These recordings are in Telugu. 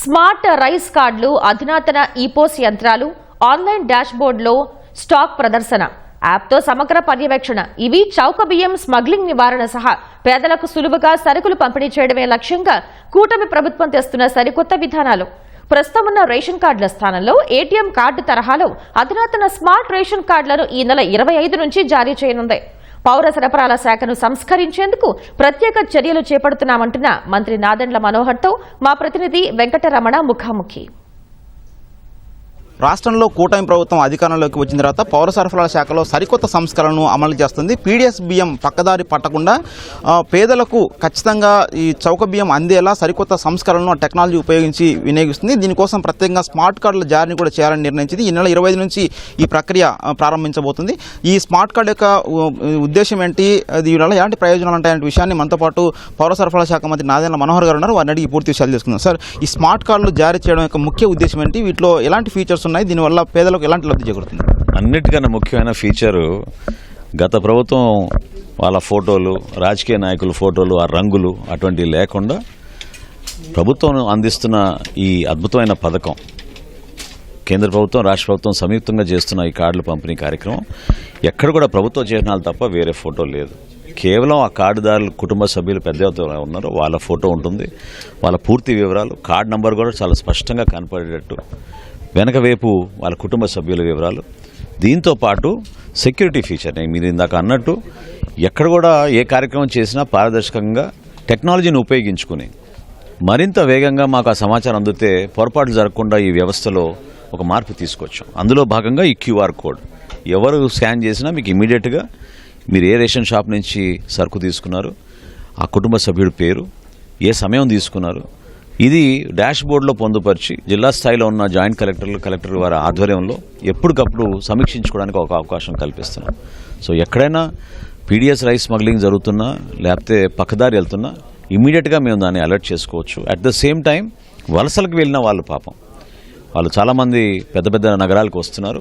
స్మార్ట్ రైస్ కార్డులు అధునాతన ఈపోస్ యంత్రాలు ఆన్లైన్ డాష్బోర్డ్లో స్టాక్ ప్రదర్శన. యాప్తో సమగ్ర పర్యవేక్షణ. ఇవి చౌక బియ్యం స్మగ్లింగ్ నివారణ సహా పేదలకు సులువుగా సరుకులు పంపిణీ చేయడమే లక్ష్యంగా కూటమి ప్రభుత్వం తెస్తున్న సరికొత్త విధానాలు. ప్రస్తుతం ఉన్న రేషన్ కార్డుల స్థానంలో ఏటీఎం కార్డు తరహాలో అధునాతన స్మార్ట్ రేషన్ కార్డులను ఈ నెల ఇరవై ఐదు నుంచి జారీ చేయనుంది. పౌర సరఫరాల శాఖను సంస్కరించేందుకు ప్రత్యేక చర్యలు చేపడుతున్నామంటున్న మంత్రి నాదెండ్ల మనోహర్తో మా ప్రతినిధి వెంకటరమణ ముఖాముఖి. రాష్ట్రంలో కూటమి ప్రభుత్వం అధికారంలోకి వచ్చిన తర్వాత పౌర సరఫరాల శాఖలో సరికొత్త సంస్కరణను అమలు చేస్తుంది. పీడిఎస్ బియ్యం పక్కదారి పట్టకుండా పేదలకు ఖచ్చితంగా ఈ చౌక బియ్యం అందేలా సరికొత్త సంస్కరణను టెక్నాలజీ ఉపయోగించి వినియోగిస్తుంది. దీనికోసం ప్రత్యేకంగా స్మార్ట్ కార్డుల జారీని కూడా చేయాలని నిర్ణయించింది. ఈ నెల ఇరవై నుంచి ఈ ప్రక్రియ ప్రారంభించబోతుంది. ఈ స్మార్ట్ కార్డు యొక్క ఉద్దేశం ఏంటి? దీనివల్ల ఎలాంటి ప్రయోజనాలు ఉంటాయనే విషయాన్ని మనతో పాటు పౌర సరఫరాల శాఖ మంత్రి నాదెండ్ల మనోహర్ గారు ఉన్నారు. వారిని అడిగి పూర్తి విషయాలు తెలుసుకుందాం. సార్ ఈ స్మార్ట్ కార్డులు జారీ చేయడం యొక్క ముఖ్య ఉద్దేశం ఏంటి? వీటిలో ఎలాంటి ఫీచర్స్ వస్తున్నాయి దీనివల్ల పేదలకు ఎలాంటి లబ్ధి చేకూరుతుంది? అన్నిటికన్నా ముఖ్యమైన ఫీచరు గత ప్రభుత్వం వాళ్ళ ఫోటోలు రాజకీయ నాయకుల ఫోటోలు ఆ రంగులు అటువంటివి లేకుండా ప్రభుత్వం అందిస్తున్న ఈ అద్భుతమైన పథకం కేంద్ర ప్రభుత్వం రాష్ట్ర ప్రభుత్వం సంయుక్తంగా చేస్తున్న ఈ కార్డుల పంపిణీ కార్యక్రమం ఎక్కడ కూడా ప్రభుత్వ చిహ్నాలు తప్ప వేరే ఫోటో లేదు. కేవలం ఆ కార్డుదారులు కుటుంబ సభ్యులు పెద్ద ఉన్నారు. వాళ్ళ ఫోటో ఉంటుంది. వాళ్ళ పూర్తి వివరాలు కార్డు నంబర్ కూడా చాలా స్పష్టంగా కనపడేటట్టు వెనక వైపు వాళ్ళ కుటుంబ సభ్యుల వివరాలు. దీంతో పాటు సెక్యూరిటీ ఫీచర్ మీరు ఇందాక అన్నట్టు ఎక్కడ కూడా ఏ కార్యక్రమం చేసినా పారదర్శకంగా టెక్నాలజీని ఉపయోగించుకుని మరింత వేగంగా మాకు ఆ సమాచారం అందితే పొరపాట్లు జరగకుండా ఈ వ్యవస్థలో ఒక మార్పు తీసుకొచ్చాం. అందులో భాగంగా ఈ క్యూఆర్ కోడ్. ఎవరు స్కాన్ చేసినా మీకు ఇమీడియట్గా మీరు ఏ రేషన్ షాప్ నుంచి సరుకు తీసుకున్నారు ఆ కుటుంబ సభ్యుడి పేరు ఏ సమయం తీసుకున్నారు ఇది డాష్ బోర్డులో పొందుపరిచి జిల్లా స్థాయిలో ఉన్న జాయింట్ కలెక్టర్లు కలెక్టర్ వారి ఆధ్వర్యంలో ఎప్పటికప్పుడు సమీక్షించుకోవడానికి ఒక అవకాశం కల్పిస్తున్నాం. సో ఎక్కడైనా పీడిఎస్ రైస్ స్మగ్లింగ్ జరుగుతున్నా లేకపోతే పక్కదారి వెళ్తున్నా ఇమీడియట్గా మేము దాన్ని అలర్ట్ చేసుకోవచ్చు. అట్ ద సేమ్ టైం వలసలకు వెళ్ళిన వాళ్ళు పాపం. వాళ్ళు చాలామంది పెద్ద పెద్ద నగరాలకు వస్తున్నారు.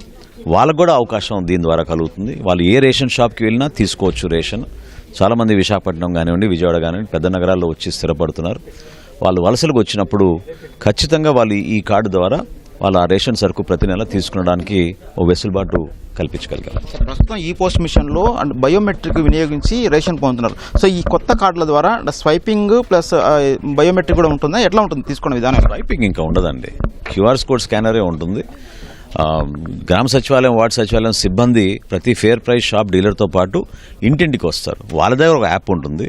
వాళ్ళకు కూడా అవకాశం దీని ద్వారా కలుగుతుంది. వాళ్ళు ఏ రేషన్ షాప్కి వెళ్ళినా తీసుకోవచ్చు రేషన్. చాలామంది విశాఖపట్నం కానివ్వండి విజయవాడ కానివ్వండి పెద్ద నగరాల్లో వచ్చి స్థిరపడుతున్నారు. వాళ్ళు వలసలకు వచ్చినప్పుడు ఖచ్చితంగా వాళ్ళు ఈ కార్డు ద్వారా వాళ్ళ ఆ రేషన్ సరుకు ప్రతి నెల తీసుకునడానికి ఓ వెసులుబాటు కల్పించగలిగారు. ప్రస్తుతం ఈ పోస్ట్ మిషన్లో అండ్ బయోమెట్రిక్ వినియోగించి రేషన్ పొందుతున్నారు. సో ఈ కొత్త కార్డుల ద్వారా స్వైపింగ్ ప్లస్ బయోమెట్రిక్ కూడా ఉంటుందా? ఎట్లా ఉంటుంది? తీసుకునే విధానం? స్వైపింగ్ ఇంకా ఉండదండి. క్యూఆర్ కోడ్ స్కానరే ఉంటుంది. గ్రామ సచివాలయం వార్డు సచివాలయం సిబ్బంది ప్రతి ఫేర్ ప్రైస్ షాప్ డీలర్తో పాటు ఇంటింటికి వస్తారు. వాళ్ళ దగ్గర ఒక యాప్ ఉంటుంది.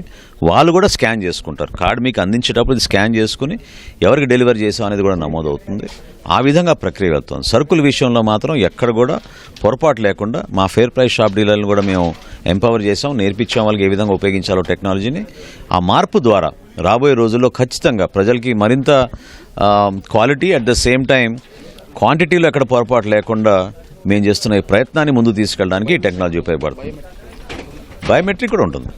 వాళ్ళు కూడా స్కాన్ చేసుకుంటారు. కార్డు మీకు అందించేటప్పుడు ఇది స్కాన్ చేసుకుని ఎవరికి డెలివరీ చేసాం అనేది కూడా నమోదవుతుంది. ఆ విధంగా ప్రక్రియ వెళ్తుంది. సరుకుల విషయంలో మాత్రం ఎక్కడ కూడా పొరపాటు లేకుండా మా ఫేర్ ప్రైస్ షాప్ డీలర్లను కూడా మేము ఎంపవర్ చేసాం నేర్పించాం వాళ్ళకి ఏ విధంగా ఉపయోగించాలో టెక్నాలజీని. ఆ మార్పు ద్వారా రాబోయే రోజుల్లో ఖచ్చితంగా ప్రజలకి మరింత quality at the same time క్వాంటిటీలో ఎక్కడ పొరపాటు లేకుండా మేము చేస్తున్న ఈ ప్రయత్నాన్ని ముందు తీసుకెళ్ళడానికి ఈ టెక్నాలజీ ఉపయోగపడుతుంది. బయోమెట్రిక్ కూడా ఉంటుంది.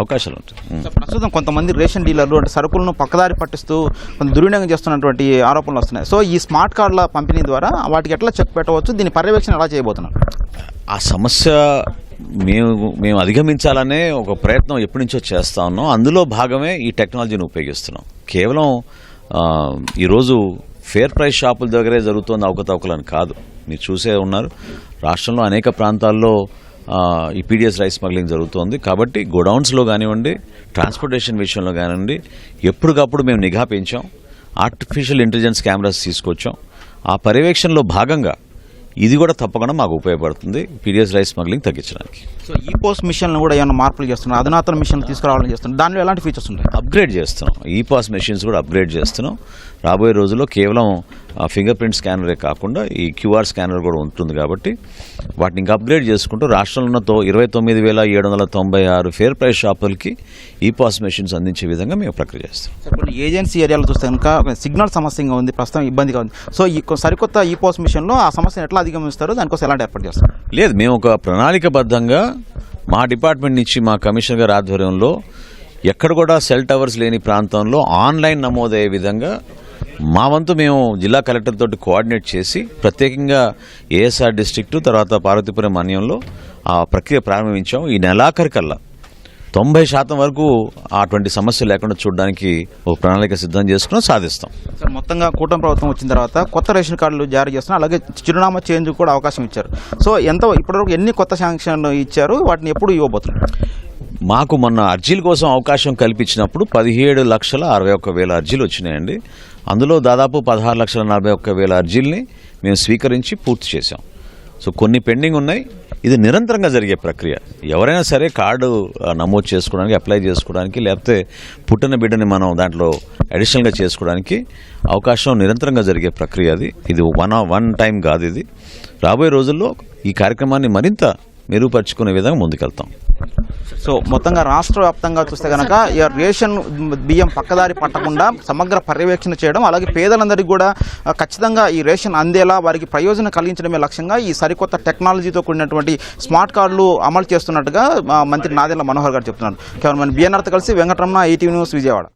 అవకాశాలు ఉంటాయి. ప్రస్తుతం కొంతమంది రేషన్ డీలర్లు అంటే సరుకులను పక్కదారి పట్టిస్తూ కొంత దుర్వినియోగం చేస్తున్నటువంటి ఆరోపణలు వస్తున్నాయి. సో ఈ స్మార్ట్ కార్డుల పంపిణీ ద్వారా వాటికి ఎట్లా చెక్ పెట్టవచ్చు? దీని పర్యవేక్షణ ఎలా చేయబోతున్నారు? ఆ సమస్య మేము మేము అధిగమించాలనే ఒక ప్రయత్నం ఎప్పటి నుంచో చేస్తా ఉన్నాం. అందులో భాగమే ఈ టెక్నాలజీని ఉపయోగిస్తున్నాం. కేవలం ఈరోజు ఫేర్ ప్రైస్ షాపుల దగ్గరే జరుగుతున్న అవకతవకలని కాదు. మీరు చూసే ఉన్నారు. రాష్ట్రంలో అనేక ప్రాంతాల్లో ఈ పీడిఎస్ రైస్ స్మగ్లింగ్ జరుగుతోంది. కాబట్టి గోడౌన్స్లో కానివ్వండి ట్రాన్స్పోర్టేషన్ విషయంలో కానివ్వండి ఎప్పటికప్పుడు మేము నిఘా పెంచాం. ఆర్టిఫిషియల్ ఇంటెలిజెన్స్ కెమెరాస్ తీసుకొచ్చాం. ఆ పర్యవేక్షణలో భాగంగా ఇది కూడా తప్పకుండా మాకు ఉపయోగపడుతుంది. పీడిఎస్ రైస్ స్మగ్లింగ్ తగ్గించడానికి. సో ఈ పోస్ట్ మిషన్లు కూడా ఏమైనా మార్పులు చేస్తున్నారు? అధునాతన మిషన్లు తీసుకురావాలని చేస్తున్నారు? దానిలో ఎలాంటి ఫీచర్స్ ఉంటాయి? అప్గ్రేడ్ చేస్తున్నాం. ఈ పాస్ మెషిన్స్ కూడా అప్గ్రేడ్ చేస్తున్నాం. రాబోయే రోజుల్లో కేవలం ఫింగర్ ప్రింట్ స్కానరే కాకుండా ఈ క్యూఆర్ స్కానర్ కూడా ఉంటుంది కాబట్టి వాటిని ఇంకా అప్గ్రేడ్ చేసుకుంటూ రాష్ట్రంలో ఉన్న తో ఇరవై తొమ్మిది వేల ఏడు వందల తొంభై ఆరు ఫేర్ ప్రైస్ షాపులకి ఈ పాస్ మెషిన్స్ అందించే విధంగా మేము ప్రక్రియ చేస్తాం. కొన్ని ఏజెన్సీ ఏరియాలో చూస్తే కనుక సిగ్నల్ సమస్యగా ఉంది ప్రస్తుతం ఇబ్బందిగా ఉంది. సో ఈ సరికొత్త ఈ పోస్ట్ మిషన్లో ఆ సమస్యను ఎట్లా అధిగమిస్తారు? దానికోసం ఎలాంటి ఏర్పాటు చేస్తారు? లేదు మేము ఒక ప్రణాళికబద్ధంగా మా డిపార్ట్మెంట్ నుంచి మా కమిషనర్ గారి ఆధ్వర్యంలో ఎక్కడ కూడా సెల్ టవర్స్ లేని ప్రాంతంలో ఆన్లైన్ నమోదయ్యే విధంగా మా వంతు మేము జిల్లా కలెక్టర్ తోటి కోఆర్డినేట్ చేసి ప్రత్యేకంగా ఏఎస్ఆర్ డిస్ట్రిక్ట్ తర్వాత పార్వతీపురం మన్యంలో ఆ ప్రక్రియ ప్రారంభించాం ఈ నెలాఖరికల్లా తొంభై శాతం వరకు అటువంటి సమస్య లేకుండా చూడడానికి ఒక ప్రణాళిక సిద్ధం చేసుకుని సాధిస్తాం. సార్ మొత్తంగా కూటమి ప్రభుత్వం వచ్చిన తర్వాత కొత్త రేషన్ కార్డులు జారీ చేస్తున్నారు. అలాగే చిరునామా చేంజ్ కూడా అవకాశం ఇచ్చారు. సో ఎంత ఇప్పటివరకు ఎన్ని కొత్త శాంక్షన్లు ఇచ్చారు? వాటిని ఎప్పుడు ఇవ్వబోతున్నారు? మాకు మొన్న అర్జీల కోసం అవకాశం కల్పించినప్పుడు పదిహేడు లక్షల అరవై ఒక్క వేల అర్జీలు వచ్చినాయండి. అందులో దాదాపు పదహారు లక్షల నలభై ఒక్క వేల అర్జీల్ని మేము స్వీకరించి పూర్తి చేశాం. సో కొన్ని పెండింగ్ ఉన్నాయి. ఇది నిరంతరంగా జరిగే ప్రక్రియ. ఎవరైనా సరే కార్డు నమోదు చేసుకోవడానికి అప్లై చేసుకోవడానికి లేకపోతే పుట్టిన బిడ్డని మనం దాంట్లో అడిషనల్గా చేసుకోవడానికి అవకాశం నిరంతరంగా జరిగే ప్రక్రియ అది. ఇది వన్ వన్ టైం కాదు ఇది. రాబోయే రోజుల్లో ఈ కార్యక్రమాన్ని మరింత మెరుగుపరుచుకునే విధంగా ముందుకెళ్తాం. సో మొత్తంగా రాష్ట్ర వ్యాప్తంగా చూస్తే కనుక ఈ రేషన్ బియ్యం పక్కదారి పట్టకుండా సమగ్ర పర్యవేక్షణ చేయడం అలాగే పేదలందరికీ కూడా ఖచ్చితంగా ఈ రేషన్ అందేలా వారికి ప్రయోజనం కలిగించడమే లక్ష్యంగా ఈ సరికొత్త టెక్నాలజీతో కూడినటువంటి స్మార్ట్ కార్డులు అమలు చేస్తున్నట్టుగా మంత్రి నాదెల్ల మనోహర్ గారు చెప్తున్నారు. కేవలం బిఎన్ఆర్తో కలిసి వెంకటరమణ ఈటీవీ న్యూస్ విజయవాడ.